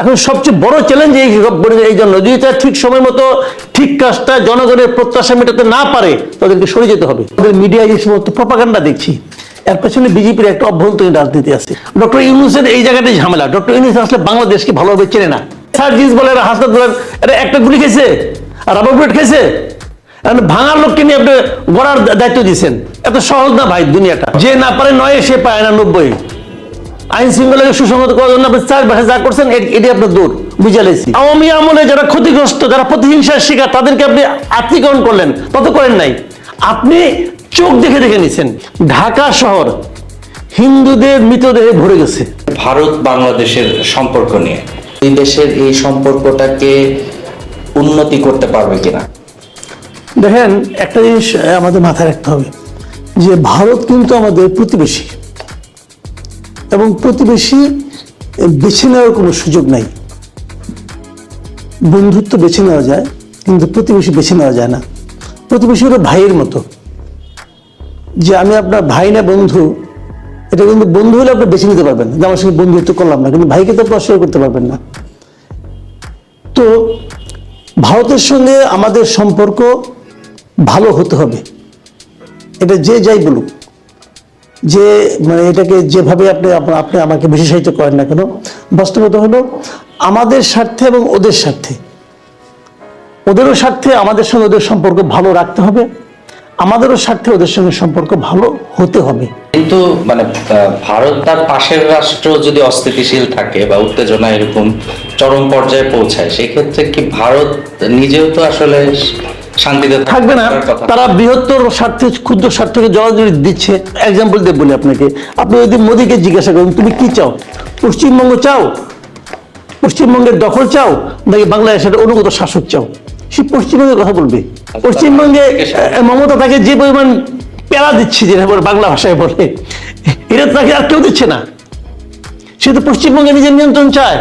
এখন সবচেয়ে বড় চ্যালেঞ্জ এই এই জন্য, যদি তারা ঠিক সময় মতো ঠিক কাজটা জনগণের প্রত্যাশা মেটাতে না পারে, তাদেরকে সরে যেতে হবে। আমাদের মিডিয়ায় যে সমস্ত প্রপাগান্ডা দেখছি। এর পেছনে বিজেপির একটা অভ্যন্তরীণ রাজনীতি আছে। ডক্টর ইউনুসের এই জায়গাটাই ঝামেলা। ডক্টর ইউনুস আসলে বাংলাদেশকে ভালোভাবে চেনে না। সার্জিস বলে, এরা হাসপাতাল বলেন এটা একটা গুলি খেয়েছে, আর রাবার বুলেট খেয়েছে। ভাঙার লোককে নিয়ে আপনি গড়ার দায়িত্ব দিয়েছেন। এত সহজ না ভাই দুনিয়াটা। যে না পারে নয়, সে পায় না নব্বই। আইন শৃঙ্খলাকে সুসংহত করার জন্য আপনি চার ভাষায় যা করছেন এটি আপনার দূর। বুঝে লেছি আওয়ামী আমলে যারা ক্ষতিগ্রস্ত যারা প্রতিহিংসার শিকার তাদেরকে আপনি আত্মীকরণ করলেন তত করেন নাই। আপনি চোখ দেখে দেখে নিছেন ঢাকা শহর হিন্দুদের মৃতদেহে ভরে গেছে। ভারত বাংলাদেশের সম্পর্ক নিয়ে। দুই দেশের এই সম্পর্কটাকে উন্নতি করতে পারবে কিনা? দেখেন একটা জিনিস আমাদের মাথায় রাখতে হবে যে ভারত কিন্তু আমাদের প্রতিবেশী। এবং প্রতিবেশী বেছে নেওয়ার কোনো সুযোগ নাই। বন্ধুত্ব বেছে নেওয়া যায়, কিন্তু প্রতিবেশী বেছে নেওয়া যায় না। প্রতিবেশী হলো ভাইয়ের মতো। যে আমি আপনার ভাই না বন্ধু, এটা কিন্তু বন্ধু হলে আপনি বেছে নিতে পারবেন যে আমার সঙ্গে বন্ধুত্ব করলাম না, কিন্তু ভাইকে তো আপনি করতে পারবেন না। তো ভারতের সঙ্গে আমাদের সম্পর্ক ভালো হতে হবে। এটা যে যাই বলুক। যে মানে এটাকে যেভাবে আপনি আপনি আমাকে বিশেষায়িত করেন না কেন, বাস্তবতা হলো আমাদের স্বার্থে এবং ওদের স্বার্থে। ওদেরও স্বার্থে, আমাদের সঙ্গে ওদের সম্পর্ক ভালো রাখতে হবে। আমাদেরও স্বার্থে ওদের সঙ্গে সম্পর্ক ভালো হতে হবে। কিন্তু মানে ভারত তার পাশের রাষ্ট্র যদি অস্থিতিশীল থাকে বা উত্তেজনা এরকম চরম পর্যায়ে পৌঁছায়, সেক্ষেত্রে কি ভারত নিজেও তো আসলে শান্তিতে থাকবে না। তারা বৃহত্তর স্বার্থে ক্ষুদ্র স্বার্থকে জড়াজড়ি দিচ্ছে। এক্সাম্পল দিয়ে বলি আপনাকে। আপনি যদি মোদীকে জিজ্ঞাসা করুন তুমি কি চাও? পশ্চিমবঙ্গ চাও? পশ্চিমবঙ্গের দখল চাও? নাকি বাংলাদেশের অনুগত শাসক চাও? সে পশ্চিমবঙ্গের কথা বলবে। পশ্চিমবঙ্গে মমতা তাকে যে পরিমাণ পেড়া দিচ্ছে যেটা বলে বাংলা ভাষায় বলে এটা তাকে আর কেউ দিচ্ছে না। সে তো পশ্চিমবঙ্গে নিজের নিয়ন্ত্রণ চায়।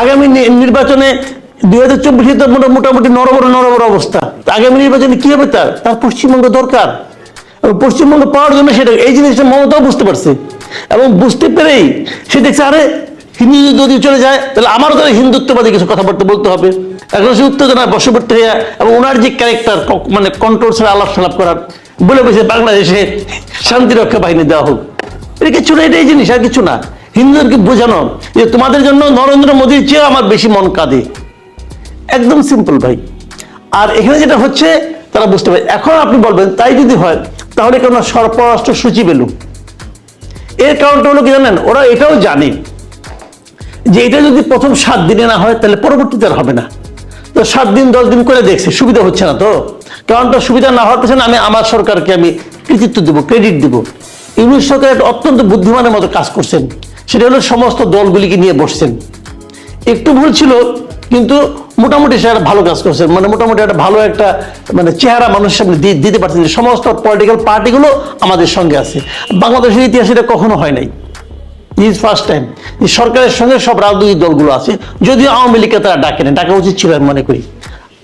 আগামী নির্বাচনে দুই হাজার চব্বিশে তো মোটা- মোটামুটি নরবর নরবর অবস্থা। আগামী নির্বাচনে কি হবে তার? তার পশ্চিমবঙ্গ দরকার। পশ্চিমবঙ্গ পাওয়ার জন্য সেটা এই জিনিসটা মমতাও বুঝতে পারছে। এবং বুঝতে পেরেই সে দেখছে, আরে হিন্দু যদি চলে যায়, তাহলে আমারও তাহলে হিন্দুত্ববাদী কিছু কথাবার্তা বলতে হবে। এখন সে উত্তেজনায় বশবর্তী হয়ে এবং ওনার যে ক্যারেক্টার মানে কন্ট্রোল ছাড়া আলাপ সালাপ করার, বলে বসে বাংলাদেশে শান্তিরক্ষা বাহিনী দেওয়া হোক। এটা কিছু না এটা এই জিনিস, আর কিছু না। হিন্দুদেরকে বোঝানো যে তোমাদের জন্য নরেন্দ্র মোদীর চেয়েও আমার বেশি মন কাঁদে। একদম সিম্পল ভাই। আর এখানে যেটা হচ্ছে, তারা বুঝতে পারে। এখন আপনি বলবেন, তাই যদি হয়, তাহলে কেন সরপরাষ্ট্র সূচি এলো এর কারণটা হলো কি জানেন, ওরা এটাও জানে যে এটা যদি প্রথম সাত দিনে না হয়, তাহলে পরবর্তীতে আর হবে না। তো সাত দিন, দশ দিন করে দেখছে, সুবিধা হচ্ছে না তো। কারণটা সুবিধা না হওয়ার পেছনে আমি, আমার সরকারকে আমি কৃতিত্ব দেবো ক্রেডিট দেবো। ইংলিশ সরকার একটা অত্যন্ত বুদ্ধিমানের মতো কাজ করছেন। সেটা হলো সমস্ত দলগুলিকে নিয়ে বসছেন। একটু ভুল ছিল কিন্তু মোটামুটি সে একটা ভালো কাজ করছে। মানে মোটামুটি একটা ভালো একটা মানে চেহারা মানুষের সামনে দিতে পারছে যে সমস্ত পলিটিক্যাল পার্টিগুলো আমাদের সঙ্গে আছে। বাংলাদেশের ইতিহাসে এটা কখনো হয় নাই। ইজ ফার্স্ট টাইম যে সরকারের সঙ্গে সব রাজনৈতিক দলগুলো আছে। যদিও আওয়ামী লীগকে তারা ডাকে না ডাকা উচিত ছিল আমি মনে করি।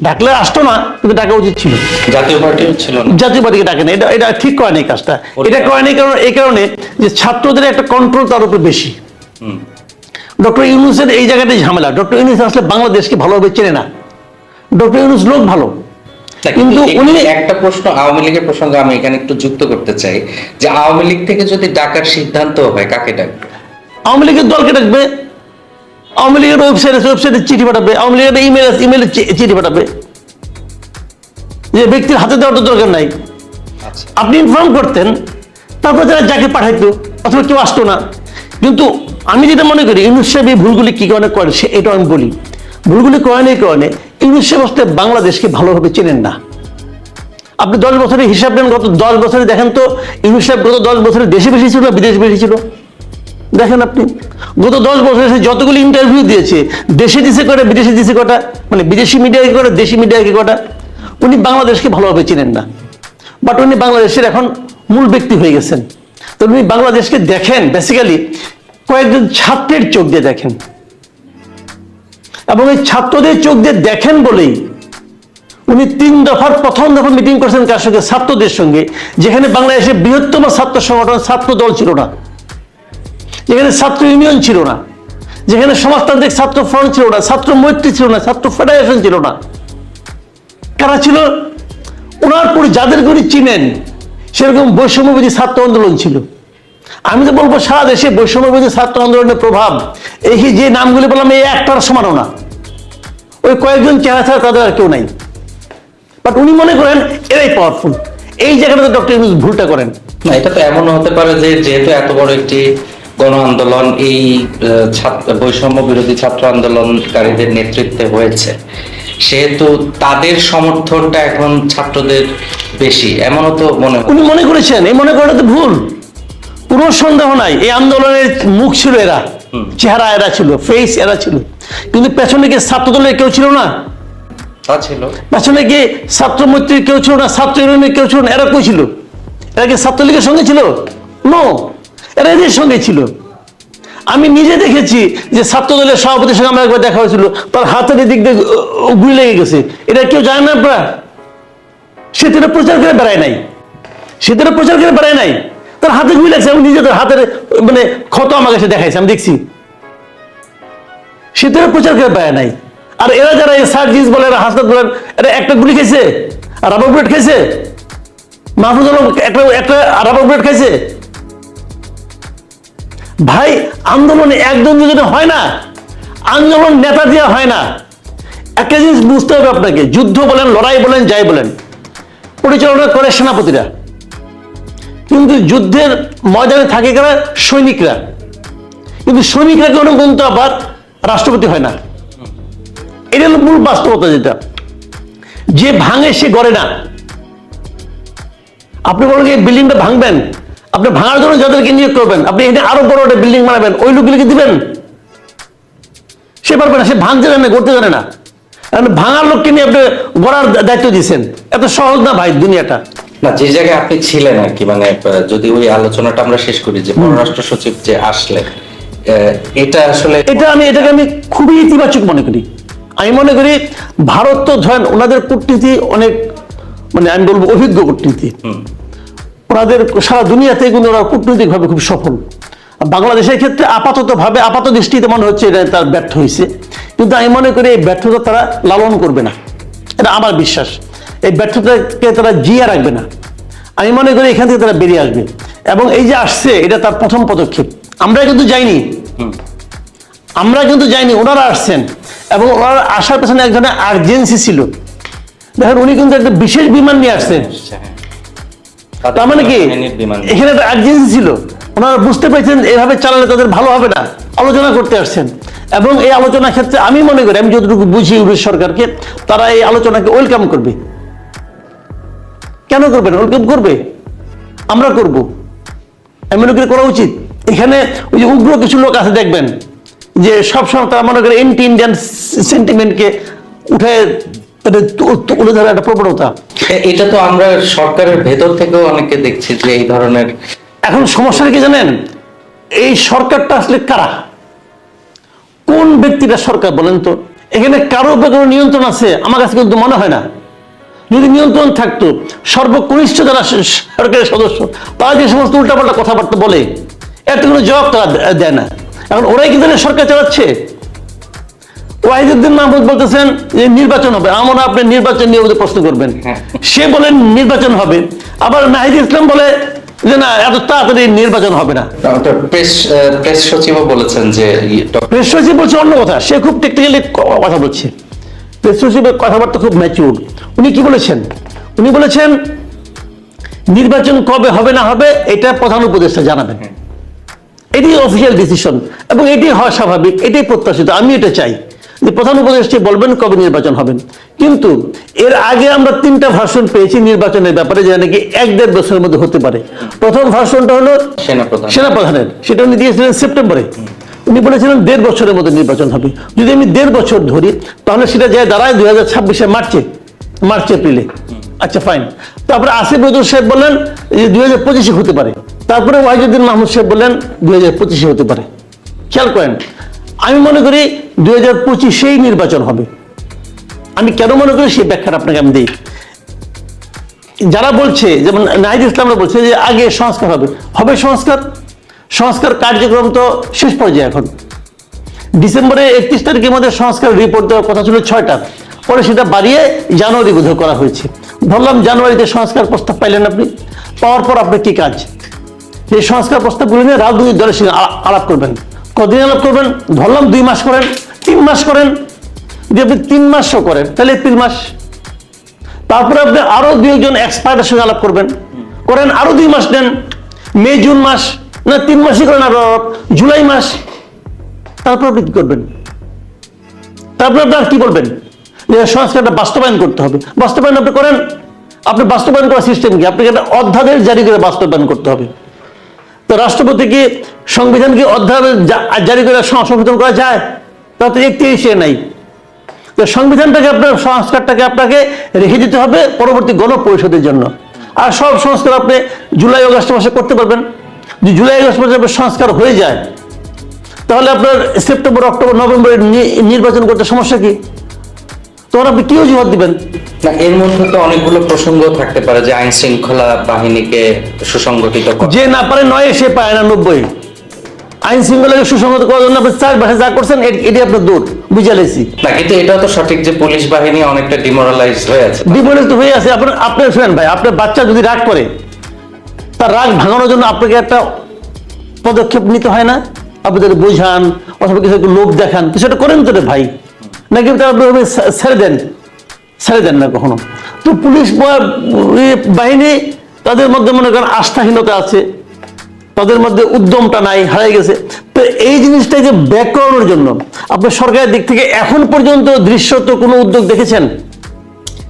ডাকলে আসতো না কিন্তু ডাকা উচিত ছিল। জাতীয় পার্টিও ছিল না। জাতীয় পার্টিকে ডাকে না এটা এটা ঠিক করেনি কাজটা। এটা করেনি কারণ এই কারণে যে ছাত্রদের একটা কন্ট্রোল তার উপর বেশি। ডক্টর ইউনুসের এই জায়গাটাই ঝামেলা। ডক্টর ইউনুস আসলে বাংলাদেশকে ভালোভাবে চেনে না। ডক্টর ইউনুস লোক ভালো। কিন্তু উনি একটা প্রশ্ন আওয়ামী লীগের প্রসঙ্গে আমি এখানে একটু যুক্ত করতে চাই যে আওয়ামী লীগ থেকে যদি ডাকার সিদ্ধান্ত হয় কাকে ডাকবে? আওয়ামী লীগের দলকে ডাকবে। আওয়ামী লীগের ওয়েবসাইট ওয়েবসাইটে চিঠি পাঠাবে। আওয়ামী লীগের ইমেল ইমেলে চিঠি পাঠাবে। যে ব্যক্তির হাতে দেওয়ার তো দরকার নাই। আচ্ছা। আপনি ইনফর্ম করতেন তারপর যারা যাকে পাঠাইতো অথবা কেউ আসতো না। কিন্তু আমি যেটা মনে করি, ইউনুস সাহেব এই ভুলগুলি কি কারণে করে সে এটা আমি বলি। ভুলগুলি করেন এই কারণে ইউনুস সাহেব আসলে বাংলাদেশকে ভালোভাবে চেনেন না। আপনি দশ বছরের হিসাব নেন, গত দশ বছরে দেখেন তো, ইউনুস সাহেব গত দশ বছরে দেশে বেশি ছিল বিদেশে বেশি ছিল? দেখেন আপনি, গত দশ বছরে সে যতগুলি ইন্টারভিউ দিয়েছে, দেশে দিছে কটা বিদেশে দিছে কটা মানে বিদেশি মিডিয়াকে কটা দেশি মিডিয়াকে কটা উনি বাংলাদেশকে ভালোভাবে চেনেন না। বাট উনি বাংলাদেশের এখন মূল ব্যক্তি হয়ে গেছেন। তো উনি বাংলাদেশকে দেখেন বেসিক্যালি কয়েকজন ছাত্রের চোখ দিয়ে দেখেন। এবং এই ছাত্রদের চোখ দিয়ে দেখেন বলেই উনি তিন দফার প্রথম দফা মিটিং করছেন কার সঙ্গে? ছাত্রদের সঙ্গে, যেখানে বাংলাদেশের বৃহত্তম ছাত্র সংগঠন, ছাত্র দল ছিল না। যেখানে ছাত্র ইউনিয়ন ছিল না। যেখানে সমাজতান্ত্রিক ছাত্র ফ্রন্ট ছিল না, ছাত্র মৈত্রী ছিল না, ছাত্র ফেডারেশন ছিল না। কারা ছিল? ওনার পরে যাদের উনি চিনেন, সেরকম বৈষম্যবিধি ছাত্র আন্দোলন ছিল। আমি তো বলব সারা দেশে বৈষম্যবিধি ছাত্র আন্দোলনের প্রভাব। এই যে নামগুলি বললাম এই একটার সমানও না। ওই কয়েকজন চেহারা ছাড়া তাদের আর কেউ নাই। বাট উনি মনে করেন এরাই পাওয়ারফুল এই জায়গাটাতে ডক্টর ইউনুস ভুলটা করেন। না এটা তো এমন হতে পারে যে যেহেতু এত বড় একটি গণ আন্দোলন এই ছাত্র বৈষম্য বিরোধী ছাত্র আন্দোলনকারীদের নেতৃত্বে হয়েছে। সেহেতু তাদের সমর্থনটা এখন ছাত্রদের বেশি। এমনও তো মনে হয়। উনি মনে করেছেন এই মনে করাটা তো ভুল। কোনো সন্দেহ নাই। এই আন্দোলনের মুখ ছিল এরা চেহারা এরা ছিল ফেস এরা ছিল। কিন্তু পেছনে গিয়ে ছাত্র দলের কেউ ছিল না। ছিল। পেছনে গিয়ে ছাত্র মৈত্রীর কেউ ছিল না ছাত্র ইউনিয়নের কেউ ছিল না এরা কই ছিল? এরা কি ছাত্রলীগের সঙ্গে ছিল? নো এরা এদের সঙ্গে ছিল। আমি নিজে দেখেছি যে ছাত্র দলের সভাপতির সঙ্গে আমার একবার দেখা হয়েছিল। তার হাতের দিক দিয়ে গুলি লেগে গেছে। এটা কেউ জানে না আপনারা? সে প্রচার করে বেড়ায় নাই। সে প্রচার করে বেড়ায় নাই। তার হাতে গুলি লাগছে আমি নিজে তার হাতের মানে ক্ষত আমাকে কাছে দেখাইছে, আমি দেখছি। সে প্রচার করে বেড়ায় নাই। আর এরা যারা এই সার্জিস বলে, এরা হাসপাত বলেন এরা একটা গুলি খেয়েছে আর রাবার বুলেট খেয়েছে মাহফুজ আলম একটা একটা রাবার খাইছে। ভাই, আন্দোলনে একজন দুজনে হয় না, আন্দোলন নেতা দিয়ে হয় না। একটা জিনিস বুঝতে হবে আপনাকে, যুদ্ধ বলেন, লড়াই বলেন, যাই বলেন, পরিচালনা করে সেনাপতিরা। কিন্তু যুদ্ধের ময়দানে থাকে কারা? সৈনিকরা। কিন্তু সৈনিকরা কোনো কিন্তু আবার রাষ্ট্রপতি হয় না। এটা হলো মূল বাস্তবতা যেটা। যে ভাঙে সে গড়ে না। আপনি বলেন এই বিল্ডিংটা ভাঙবেন? আপনি ভাঙার জন্য যাদেরকে নিয়োগ করবেন, আপনি এখানে আরও বড় একটা বিল্ডিং বানাবেন, ওই লোকগুলিকে দিবেন? সে পারবে না, সে ভাঙতে জানে না করতে জানে না। ভাঙার লোককে নিয়ে আপনি গড়ার দায়িত্ব দিয়েছেন। এত সহজ না ভাই দুনিয়াটা। না যে জায়গায় আপনি ছিলেন আর কি মানে যদি ওই আলোচনাটা আমরা শেষ করি যে পররাষ্ট্র সচিব যে আসলেন আহ, এটা আসলে এটা আমি এটাকে আমি খুবই ইতিবাচক মনে করি। আমি মনে করি ভারত তো ধরেন ওনাদের কূটনীতি অনেক মানে আমি বলব অভিজ্ঞ কূটনীতি। ওনাদের সারা দুনিয়াতে কিন্তু ওরা কূটনৈতিকভাবে খুব সফল। বাংলাদেশের ক্ষেত্রে আপাতত ভাবে আপাত দৃষ্টিতে মনে হচ্ছে এটা তার ব্যর্থ হয়েছে। কিন্তু আমি মনে করি এই ব্যর্থতা তারা লালন করবে না। এটা আমার বিশ্বাস। এই ব্যর্থতাকে তারা জিয়া রাখবে না। আমি মনে করি এখান থেকে তারা বেরিয়ে আসবে। এবং এই যে আসছে এটা তার প্রথম পদক্ষেপ। আমরা কিন্তু যাইনি। আমরা কিন্তু যাইনি ওনারা আসছেন। এবং ওনারা আসার পেছনে এক ধরনের আর্জেন্সি ছিল। দেখেন উনি কিন্তু একটা বিশেষ বিমান নিয়ে আসছেন। তার মানে কি? এখানে একটা আর্জেন্সি ছিল। ওনারা বুঝতে পেরেছেন এভাবে চালালে তাদের ভালো হবে না। আলোচনা করতে আসছেন। এবং এই আলোচনার ক্ষেত্রে আমি মনে করি আমি যতটুকু বুঝি ইউরোপ সরকারকে তারা এই আলোচনাকে ওয়েলকাম করবে। কেন করবে? না ওয়েলকাম করবে? আমরা করব। আমি মনে করি করা উচিত। এখানে ওই যে উগ্র কিছু লোক আছে দেখবেন যে সবসময় তারা মনে করে এন্টি ইন্ডিয়ান সেন্টিমেন্টকে উঠে তুলে ধরার একটা প্রবণতা। এটা তো আমরা সরকারের ভেতর থেকেও অনেকে দেখছি যে এই ধরনের এখন সমস্যাটা কি জানেন? এই সরকারটা আসলে কারা? কোন ব্যক্তিটা সরকার বলেন তো? এখানে কারও উপর কোনো নিয়ন্ত্রণ আছে? আমার কাছে কিন্তু মনে হয় না। যদি নিয়ন্ত্রণ থাকতো। সর্বকনিষ্ঠ যারা সরকারের সদস্য তারা যে সমস্ত উল্টাপাল্টা কথাবার্তা বলে এর তো কোনো জবাব তারা দেয় না। এখন ওরাই কি জানে সরকার চালাচ্ছে। ওয়াহিদুদ্দিন মাহমুদ বলতেছেন যে নির্বাচন হবে। আমরা আপনি নির্বাচন নিয়ে ওদের প্রশ্ন করবেন। হ্যাঁ। সে বলেন নির্বাচন হবে। আবার নাহিদ ইসলাম বলে যে না এত তাড়াতাড়ি নির্বাচন হবে না। প্রেস প্রেস সচিবও বলেছেন যে প্রেস সচিব বলছে অন্য কথা। সে খুব টেকনিক্যালি কথা বলছে। প্রেস সচিবের কথাবার্তা খুব ম্যাচিউর উনি কি বলেছেন? উনি বলেছেন নির্বাচন কবে হবে না হবে এটা প্রধান উপদেষ্টা জানাবেন। এটি অফিসিয়াল ডিসিশন এবং এটি হওয়া স্বাভাবিক এটাই প্রত্যাশিত আমি এটা চাই। যে প্রধান উপদেষ্টা বলবেন কবে নির্বাচন হবেন কিন্তু এর আগে আমরা তিনটা ভার্সন পেয়েছি নির্বাচনের ব্যাপারে যেটা নাকি এক দেড় বছরের মধ্যে হতে পারে। প্রথম ভার্সনটা হলো সেনাপ্রধান। সেনাপ্রধানের সেটা উনি দিয়েছিলেন সেপ্টেম্বরে। উনি বলেছিলেন দেড় বছরের মধ্যে নির্বাচন হবে। যদি আমি দেড় বছর ধরি, তাহলে সেটা যায় দাঁড়ায় দুই হাজার ছাব্বিশে মার্চে, মার্চ এপ্রিলে। আচ্ছা ফাইন তারপরে আসিফ নজরুল সাহেব বললেন যে দুই হাজার পঁচিশে হতে পারে। তারপরে ওয়াহিদুদ্দিন মাহমুদ সাহেব বললেন, দুই হাজার পঁচিশে হতে পারে। খেয়াল করেন, আমি মনে করি দুই হাজার পঁচিশেই নির্বাচন হবে। আমি কেন মনে করি সেই ব্যাখ্যাটা আপনাকে আমি দিই। যারা বলছে, যেমন নাহিদ ইসলামরা বলছে যে আগে সংস্কার হবে। হবে সংস্কার? সংস্কার কার্যক্রম তো শেষ পর্যায়ে এখন। ডিসেম্বরে একত্রিশ তারিখের মধ্যে সংস্কার রিপোর্ট দেওয়ার কথা ছিল ছয়টা। পরে সেটা বাড়িয়ে জানুয়ারি বোধহয় করা হয়েছে। ধরলাম জানুয়ারিতে সংস্কার প্রস্তাব পাইলেন আপনি। পাওয়ার পর আপনার কি কাজ? এই সংস্কার প্রস্তাবগুলি নিয়ে রাজনৈতিক দলের সঙ্গে আলাপ করবেন। কদিন আলাপ করবেন? ধরলাম দুই মাস করেন, তিন মাস করেন। যদি আপনি তিন মাসও করেন, তাহলে এপ্রিল মাস। তারপরে আপনি আরও দুই একজন এক্সপার্টের সঙ্গে আলাপ করবেন। করেন আরও দুই মাস নেন মে, জুন মাস। না, তিন মাসই করেন আরও জুলাই মাস। তারপর আপনি কি করবেন? তারপরে আপনার কি বলবেন? যে সংস্কারটা বাস্তবায়ন করতে হবে। বাস্তবায়ন আপনি করেন, আপনি বাস্তবায়ন করার সিস্টেম কি? আপনাকে একটা অধ্যাদেশ জারি করে বাস্তবায়ন করতে হবে। তো রাষ্ট্রপতি কি সংবিধান কি অধ্যাদেশ জারি করে সংশোধন করা যায়? তাতে একটি সে নাই। তো সংবিধানটাকে আপনার, সংস্কারটাকে আপনাকে রেখে দিতে হবে পরবর্তী গণপরিষদের জন্য। আর সব সংস্কার আপনি জুলাই আগস্ট মাসে করতে পারবেন। যদি জুলাই আগস্ট সংস্কার হয়ে যায় তাহলে আপনার সেপ্টেম্বর অক্টোবর নভেম্বরে নির্বাচন করতে সমস্যা কি? তখন আপনি কি অজুহাত দিবেন? না এর মধ্যে তো অনেকগুলো প্রসঙ্গ থাকতে পারে যে আইন শৃঙ্খলা বাহিনীকে সুসংগঠিত যে না পারে নয় সে পায় না নব্বই। আইন শৃঙ্খলাকে সুসংগত করার জন্য আপনি চার মাসে যা করছেন এটি আপনার দূর বুঝালেছি না কিন্তু এটাও তো সঠিক যে পুলিশ বাহিনী অনেকটা ডিমোরালাইজ হয়ে আছে। হয়ে আছে। আপনার আপনার শুনেন ভাই আপনার বাচ্চা যদি রাগ করে তার রাগ ভাঙানোর জন্য আপনাকে একটা পদক্ষেপ নিতে হয় না? আপনি তাদের বোঝান অথবা কিছু লোভ দেখান। কিছু একটা করেন তো ভাই। নাকি তার আপনি ছেড়ে দেন? ছেড়ে দেন না কখনো। তো পুলিশ বাহিনী তাদের মধ্যে মনে করেন আস্থাহীনতা আছে। তাদের মধ্যে উদ্যমটা নাই হারিয়ে গেছে। তো এই জিনিসটাকে ব্যাক করানোর জন্য আপনি সরকারের দিক থেকে এখন পর্যন্ত দৃশ্যত কোনো উদ্যোগ দেখেছেন?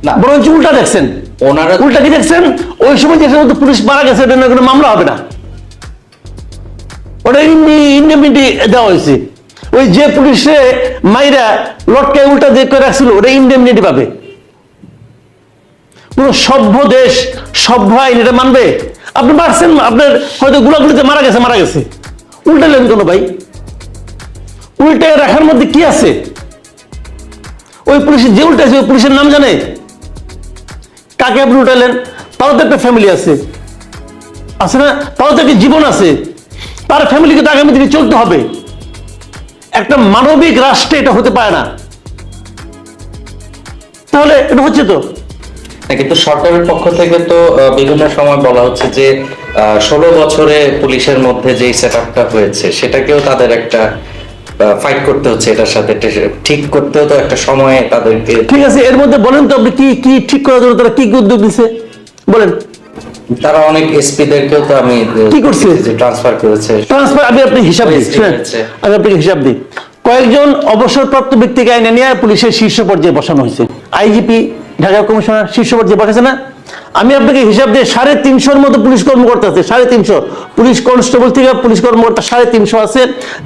না। বরঞ্চ উল্টা দেখছেন। ওনারা উল্টা কি দেখছেন? ওই সময় যে সমস্ত পুলিশ মারা গেছে এটা কোনো মামলা হবে না। ওটা ইন্ডেমিটি দেওয়া হয়েছে। ওই যে পুলিশে মাইরা লটকায় উল্টা দিয়ে করে রাখছিল, ওটা ইন্ডেমিনিটি পাবে। পুরো সভ্য দেশ, সভ্য আইন, এটা মানবে? আপনি মারছেন, আপনার হয়তো গুলাগুলিতে মারা গেছে মারা গেছে। উল্টালেন কোনো ভাই? উল্টে রাখার মধ্যে কি আছে? ওই পুলিশের যে উল্টা আছে ওই পুলিশের নাম জানে? কাকে আপনি উঠালেন? তারও তো একটা ফ্যামিলি আছে। আছে না? তারও তো একটা জীবন আছে। তার ফ্যামিলিকে তো আগামী দিনে চলতে হবে। একটা মানবিক রাষ্ট্রে এটা হতে পারে না। তাহলে এটা হচ্ছে তো। কিন্তু সরকারের পক্ষ থেকে তো বিভিন্ন সময় বলা হচ্ছে যে ষোলো বছরে পুলিশের মধ্যে যে সেট হয়েছে, সেটাকেও তাদের একটা ফাইট করতে হচ্ছে এটার সাথে ঠিক করতেও তো একটা সময় তাদেরকে ঠিক আছে এর মধ্যে বলেন তো আপনি কি কি ঠিক করার জন্য তারা কি উদ্যোগ নিছে? বলেন। তারা অনেক এসপি দেরকেও তো আমি কি করছে? ট্রান্সফার করেছে। ট্রান্সফার আমি আপনি হিসাব হয়েছে, শুনেন আমি আপনাকে হিসাব দিই। কয়েকজন অবসরপ্রাপ্ত ব্যক্তিকে আইনে নিয়ে পুলিশের শীর্ষ পর্যায়ে বসানো হয়েছে। আইজিপি ঢাকা কমিশনার শীর্ষ পর্যায়ে বসেছে না? আমি আপনাকে হিসাব দিয়ে সাড়ে তিনশোর মতো পুলিশ কর্মকর্তা আছে, সাড়ে তিনশো। পুলিশ কনস্টেবল থেকে পুলিশ কর্মকর্তা সাড়ে তিনশো আছে,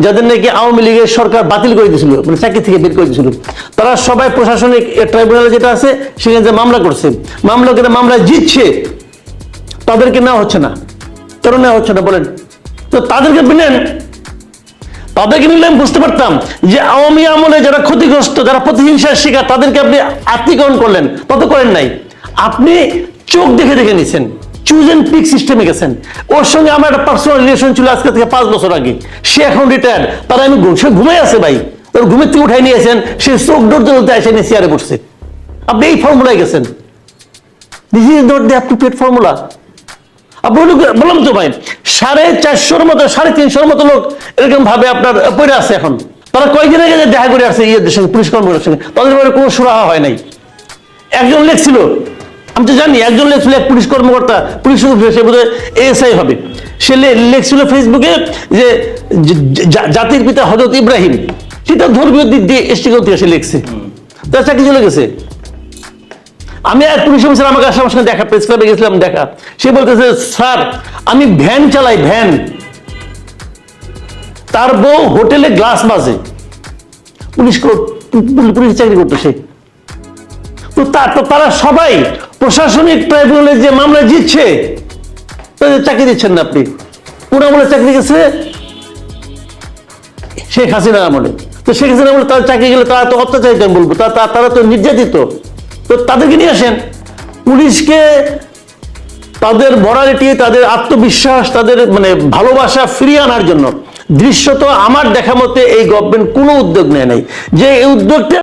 যাদের নাকি আওয়ামী লীগের সরকার বাতিল করে দিয়েছিল মানে চাকরি থেকে বের করে দিয়েছিল। তারা সবাই প্রশাসনিক ট্রাইব্যুনালে যেটা আছে, সেখানে যে মামলা করছে। মামলা করে মামলা জিতছে, তাদেরকে নেওয়া হচ্ছে না। কেন নেওয়া হচ্ছে না বলেন? তো তাদেরকে নেন তাদেরকে নিলে আমি বুঝতে পারতাম যে আওয়ামী আমলে যারা ক্ষতিগ্রস্ত, যারা প্রতিহিংসার শিকার, তাদেরকে আপনি আত্মীকরণ করলেন। তত করেন নাই। আপনি চোখ দেখে দেখে নিছেন। চুজ এন্ড পিক সিস্টেমে গেছেন। ওর সঙ্গে আমার একটা পার্সোনাল রিলেশন ছিল আজকে থেকে পাঁচ বছর আগে। সে এখন রিটায়ার্ড তারা আমি সে ঘুমে আছে ভাই। ওর ঘুমের থেকে উঠাই নিয়েছেন। সে চোখ ডরতে ডরতে এসে নিয়ে চেয়ারে বসছে আপনি এই ফর্মুলায় গেছেন। This is not the appropriate formula আপনি বললাম তো ভাই, সাড়ে চারশোর মতো, সাড়ে তিনশোর মতো লোক এরকম ভাবে আপনার পড়ে আছে এখন। তারা কয়েকদিন আগে দেখা করে আসছে ইয়েদের সঙ্গে পুলিশ কর্মকর্তার সঙ্গে? তাদের ব্যাপারে কোনো সুরাহা হয় নাই। একজন লেখছিল আমি তো জানি, একজন লেখছিল এক পুলিশ কর্মকর্তা, পুলিশ সে বোধহয় এএসআই হবে। সে লেখছিল ফেসবুকে যে জাতির পিতা হজরত ইব্রাহিম সেটা ধর্মীয় দিক দিয়ে এসটি থেকে সে লিখছে। তার চাকরি চলে গেছে। আমি এক পুলিশ অফিসার আমাকে আসার সঙ্গে দেখা, প্রেস ক্লাবে গেছিলাম দেখা। সে বলতেছে, স্যার, আমি ভ্যান চালাই, ভ্যান। তার বউ হোটেলে গ্লাস বাজে। পুলিশ পুলিশ চাকরি করতো সে। তো তারা সবাই প্রশাসনিক ট্রাইব্যুনালে যে মামলা জিতছে, তাদের চাকরি দিচ্ছেন না আপনি। কোন আমলে চাকরি গেছে শেখ হাসিনার আমলে। তো শেখ হাসিনা আমলে তার চাকরি গেলে তারা তো অত্যাচারিত আমি বলব। তারা তো নির্যাতিত। তো তাদেরকে নিয়ে আসেন। পুলিশকে তাদের মরালিটি তাদের আত্মবিশ্বাস, তাদের মানে ভালোবাসা ফিরিয়ে আনার জন্য দৃশ্যত আমার দেখা মতে এই গভর্নমেন্ট কোনো উদ্যোগ নেয় নাই। যে এই উদ্যোগটা